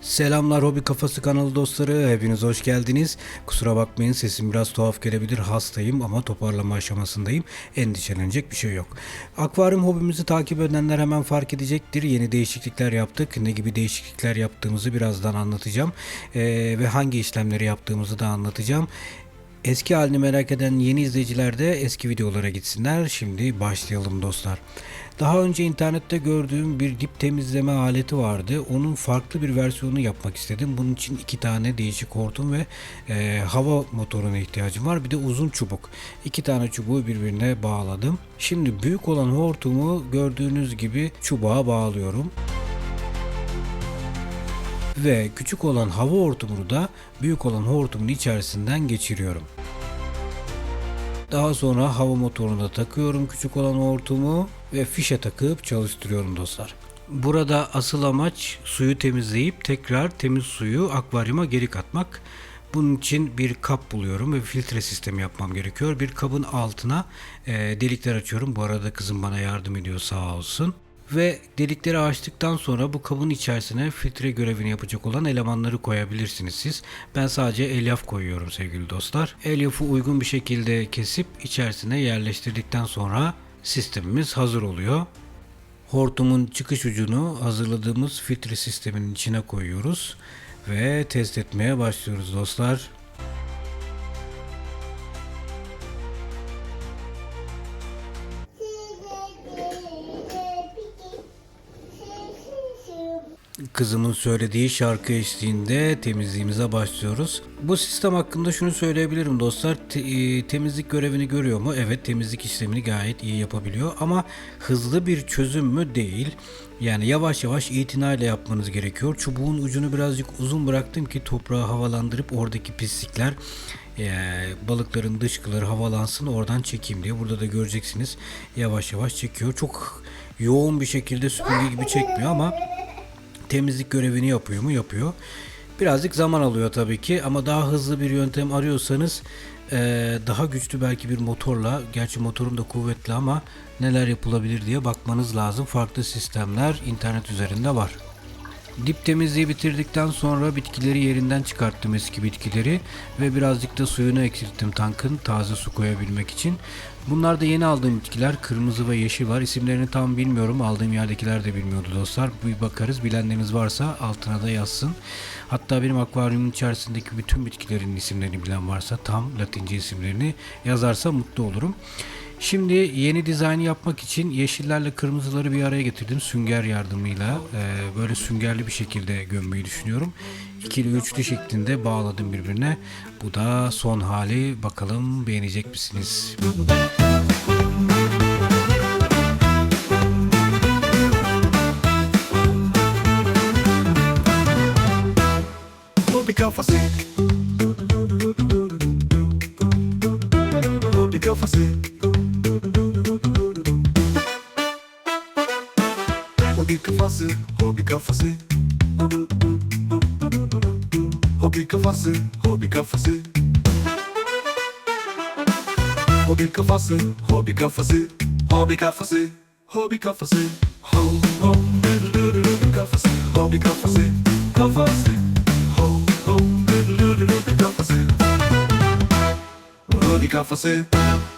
Selamlar Hobi Kafası kanalı dostları. Hepiniz hoş geldiniz. Kusura bakmayın sesim biraz tuhaf gelebilir. Hastayım ama toparlama aşamasındayım. Endişelenecek bir şey yok. Akvaryum hobimizi takip edenler hemen fark edecektir. Yeni değişiklikler yaptık. Ne gibi değişiklikler yaptığımızı birazdan anlatacağım. Ee, ve hangi işlemleri yaptığımızı da anlatacağım. Eski halini merak eden yeni izleyiciler de eski videolara gitsinler. Şimdi başlayalım dostlar. Daha önce internette gördüğüm bir dip temizleme aleti vardı. Onun farklı bir versiyonunu yapmak istedim. Bunun için iki tane değişik hortum ve e, hava motoruna ihtiyacım var. Bir de uzun çubuk. İki tane çubuğu birbirine bağladım. Şimdi büyük olan hortumu gördüğünüz gibi çubuğa bağlıyorum ve küçük olan hava hortumunu da büyük olan hortumun içerisinden geçiriyorum. Daha sonra hava motoruna takıyorum küçük olan hortumu ve fişe takıp çalıştırıyorum dostlar. Burada asıl amaç suyu temizleyip tekrar temiz suyu akvaryuma geri katmak. Bunun için bir kap buluyorum ve filtre sistemi yapmam gerekiyor. Bir kabın altına e, delikler açıyorum. Bu arada kızım bana yardım ediyor sağ olsun. Ve delikleri açtıktan sonra bu kabın içerisine filtre görevini yapacak olan elemanları koyabilirsiniz siz. Ben sadece elyaf koyuyorum sevgili dostlar. Elyafı uygun bir şekilde kesip içerisine yerleştirdikten sonra sistemimiz hazır oluyor. Hortumun çıkış ucunu hazırladığımız filtre sisteminin içine koyuyoruz ve test etmeye başlıyoruz dostlar. Kızımın söylediği şarkı eşliğinde temizliğimize başlıyoruz. Bu sistem hakkında şunu söyleyebilirim dostlar. Te- e, temizlik görevini görüyor mu? Evet temizlik işlemini gayet iyi yapabiliyor ama hızlı bir çözüm mü? Değil. Yani yavaş yavaş itinayla yapmanız gerekiyor. Çubuğun ucunu birazcık uzun bıraktım ki toprağı havalandırıp oradaki pislikler e, balıkların dışkıları havalansın oradan çekeyim diye. Burada da göreceksiniz yavaş yavaş çekiyor. Çok yoğun bir şekilde süpürge gibi çekmiyor ama temizlik görevini yapıyor mu? Yapıyor. Birazcık zaman alıyor tabii ki ama daha hızlı bir yöntem arıyorsanız eee, daha güçlü belki bir motorla, gerçi motorum da kuvvetli ama neler yapılabilir diye bakmanız lazım. Farklı sistemler internet üzerinde var. Dip temizliği bitirdikten sonra bitkileri yerinden çıkarttım eski bitkileri ve birazcık da suyunu eksilttim tankın taze su koyabilmek için. Bunlar da yeni aldığım bitkiler kırmızı ve yeşil var. İsimlerini tam bilmiyorum. Aldığım yerdekiler de bilmiyordu dostlar. Bir bakarız. Bilenleriniz varsa altına da yazsın. Hatta benim akvaryumun içerisindeki bütün bitkilerin isimlerini bilen varsa tam latince isimlerini yazarsa mutlu olurum. Şimdi yeni dizaynı yapmak için yeşillerle kırmızıları bir araya getirdim sünger yardımıyla. Ee, böyle süngerli bir şekilde gömmeyi düşünüyorum. İkili üçlü şeklinde bağladım birbirine. Bu da son hali. Bakalım beğenecek misiniz? Hobby kafası Hobby kafası O que que hobby? O que que eu? O que que hobby? O que que eu? O que que hobby? O que que eu? O que que hobby? O que que eu? O que que hobby? O que que hobby? Que eu? O que que eu que?